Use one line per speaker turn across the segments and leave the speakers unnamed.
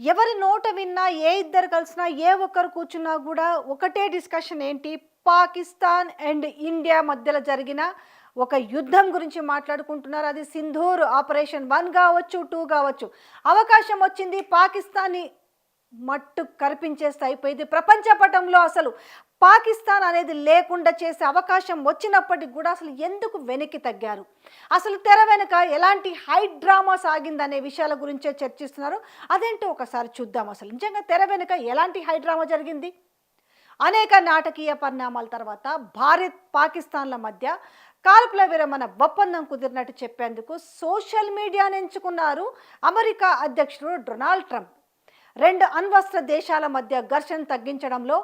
ఎవరి నోట విన్నా ఏ ఇద్దరు కలిసినా ఏ ఒక్కరు కూర్చున్నా కూడా ఒకటే డిస్కషన్ ఏంటి? పాకిస్తాన్ అండ్ ఇండియా మధ్యలో జరిగిన ఒక యుద్ధం గురించి మాట్లాడుకుంటున్నారు. అది సింధూర్ ఆపరేషన్ వన్ కావచ్చు టూ కావచ్చు. అవకాశం వచ్చింది పాకిస్తాన్ని మట్టు కరిపించేస్తే అయిపోయింది. ప్రపంచ పటంలో అసలు పాకిస్తాన్ అనేది లేకుండా చేసే అవకాశం వచ్చినప్పటికి కూడా అసలు ఎందుకు వెనక్కి తగ్గారు? అసలు తెర వెనుక ఎలాంటి హై డ్రామా సాగిందనే విషయాల గురించే చర్చిస్తున్నారు. అదేంటో ఒకసారి చూద్దాం అసలు. నిజంగా తెర వెనుక ఎలాంటి హై డ్రామా జరిగింది? అనేక నాటకీయ పరిణామాల తర్వాత భారత్ పాకిస్తాన్ల మధ్య కాల్పుల విరమణ ఒప్పందం కుదిరినట్టు చెప్పేందుకు సోషల్ మీడియాను ఎంచుకున్నారు అమెరికా అధ్యక్షుడు డొనాల్డ్ ట్రంప్. రెండు అణ్వస్త్ర దేశాల మధ్య ఘర్షణ తగ్గించడంలో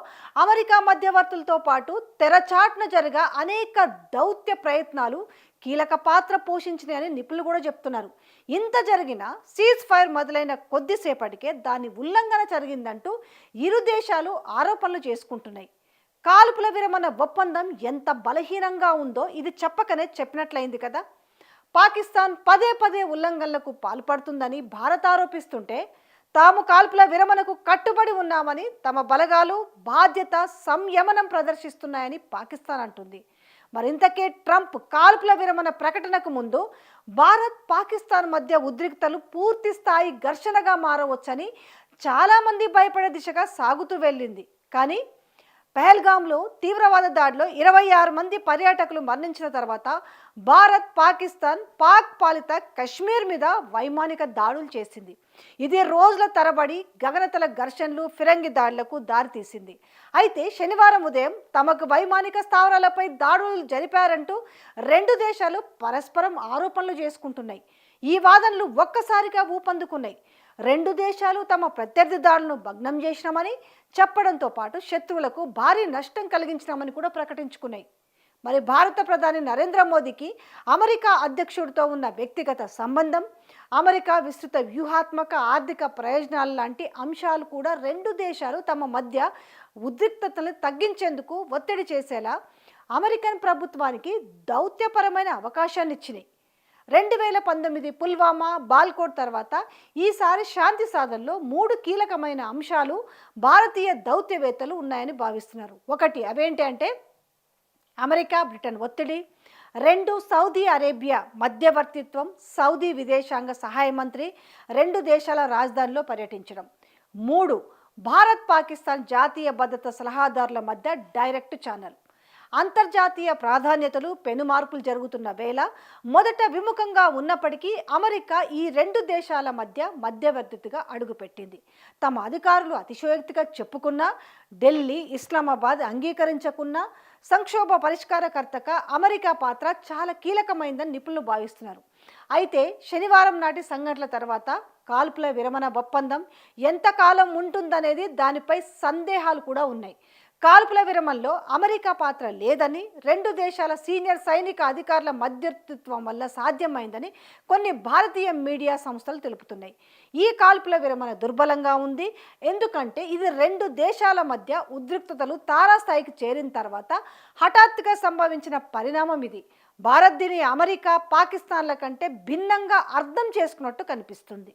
అమెరికా మధ్యవర్తులతో పాటు తెరచాటున జరగా అనేక దౌత్య ప్రయత్నాలు కీలక పాత్ర పోషించినాయని నిపుణులు కూడా చెప్తున్నారు. ఇంత జరిగిన సీజ్ ఫైర్ మొదలైన కొద్దిసేపటికే దాని ఉల్లంఘన జరిగిందంటూ ఇరు దేశాలు ఆరోపణలు చేసుకుంటున్నాయి. కాల్పుల విరమణ ఒప్పందం ఎంత బలహీనంగా ఉందో ఇది చెప్పకనే చెప్పినట్లయింది కదా. పాకిస్తాన్ పదే పదే ఉల్లంఘనలకు పాల్పడుతుందని భారత్ ఆరోపిస్తుంటే తాము కాల్పుల విరమణకు కట్టుబడి ఉన్నామని తమ బలగాలు బాధ్యత సంయమనం ప్రదర్శిస్తున్నాయని పాకిస్తాన్ అంటుంది. మరింతకే ట్రంప్ కాల్పుల విరమణ ప్రకటనకు ముందు భారత్ పాకిస్తాన్ మధ్య ఉద్రిక్తలు పూర్తి స్థాయి ఘర్షణగా మారవచ్చని చాలామంది భయపడే దిశగా సాగుతూ వెళ్ళింది. కానీ పహల్గామ్లో తీవ్రవాద దాడిలో ఇరవై ఆరు మంది పర్యాటకులు మరణించిన తర్వాత భారత్ పాకిస్తాన్ పాక్ పాలిత కశ్మీర్ మీద వైమానిక దాడులు చేసింది. ఇది రోజుల తరబడి గగనతల ఘర్షణలు ఫిరంగి దాడులకు దారితీసింది. అయితే శనివారం ఉదయం తమకు వైమానిక స్థావరాలపై దాడులు జరిపారంటూ రెండు దేశాలు పరస్పరం ఆరోపణలు చేసుకుంటున్నాయి. ఈ వాదనలు ఒక్కసారిగా ఊపందుకున్నాయి. రెండు దేశాలు తమ ప్రత్యర్థి దాడులను భగ్నం చేసినామని చెప్పడంతో పాటు శత్రువులకు భారీ నష్టం కలిగించినామని కూడా ప్రకటించుకున్నాయి. మరి భారత ప్రధాని నరేంద్ర మోదీకి అమెరికా అధ్యక్షుడితో ఉన్న వ్యక్తిగత సంబంధం అమెరికా విస్తృత వ్యూహాత్మక ఆర్థిక ప్రయోజనాలు లాంటి అంశాలు కూడా రెండు దేశాలు తమ మధ్య ఉద్రిక్తతను తగ్గించేందుకు ఒత్తిడి చేసేలా అమెరికన్ ప్రభుత్వానికి దౌత్యపరమైన అవకాశాన్ని ఇచ్చినాయి. రెండు వేల పంతొమ్మిది పుల్వామా బాల్కోట్ తర్వాత ఈసారి శాంతి సాధనలో మూడు కీలకమైన అంశాలు భారతీయ దౌత్యవేత్తలు ఉన్నాయని భావిస్తున్నారు. ఒకటి అవేంటి అంటే అమెరికా బ్రిటన్ ఒత్తిడి. రెండు సౌదీ అరేబియా మధ్యవర్తిత్వం సౌదీ విదేశాంగ సహాయ మంత్రి రెండు దేశాల రాజధానిలో పర్యటించడం. మూడు భారత్ పాకిస్తాన్ జాతీయ భద్రత సలహాదారుల మధ్య డైరెక్ట్ ఛానల్. అంతర్జాతీయ ప్రాధాన్యతలు పెనుమార్పులు జరుగుతున్న వేళ మొదట విముఖంగా ఉన్నప్పటికీ అమెరికా ఈ రెండు దేశాల మధ్య మధ్యవర్తిగా అడుగుపెట్టింది. తమ అధికారులు అతిశయోక్తిగా చెప్పుకున్నా ఢిల్లీ ఇస్లామాబాద్ అంగీకరించకున్నా సంక్షోభ పరిష్కారకర్తగా అమెరికా పాత్ర చాలా కీలకమైందని నిపుణులు భావిస్తున్నారు. అయితే శనివారం నాటి సంఘటనల తర్వాత కాల్పుల విరమణ ఒప్పందం ఎంతకాలం ఉంటుందనేది దానిపై సందేహాలు కూడా ఉన్నాయి. కాల్పుల విరమణలో అమెరికా పాత్ర లేదని రెండు దేశాల సీనియర్ సైనిక అధికారుల మధ్యవర్తిత్వం వల్ల సాధ్యమైందని కొన్ని భారతీయ మీడియా సంస్థలు తెలుపుతున్నాయి. ఈ కాల్పుల విరమణ దుర్బలంగా ఉంది. ఎందుకంటే ఇది రెండు దేశాల మధ్య ఉద్రిక్తతలు తారాస్థాయికి చేరిన తర్వాత హఠాత్తుగా సంభవించిన పరిణామం ఇది. భారత్ దీని అమెరికా పాకిస్తాన్ల కంటే భిన్నంగా అర్థం చేసుకున్నట్టు కనిపిస్తుంది.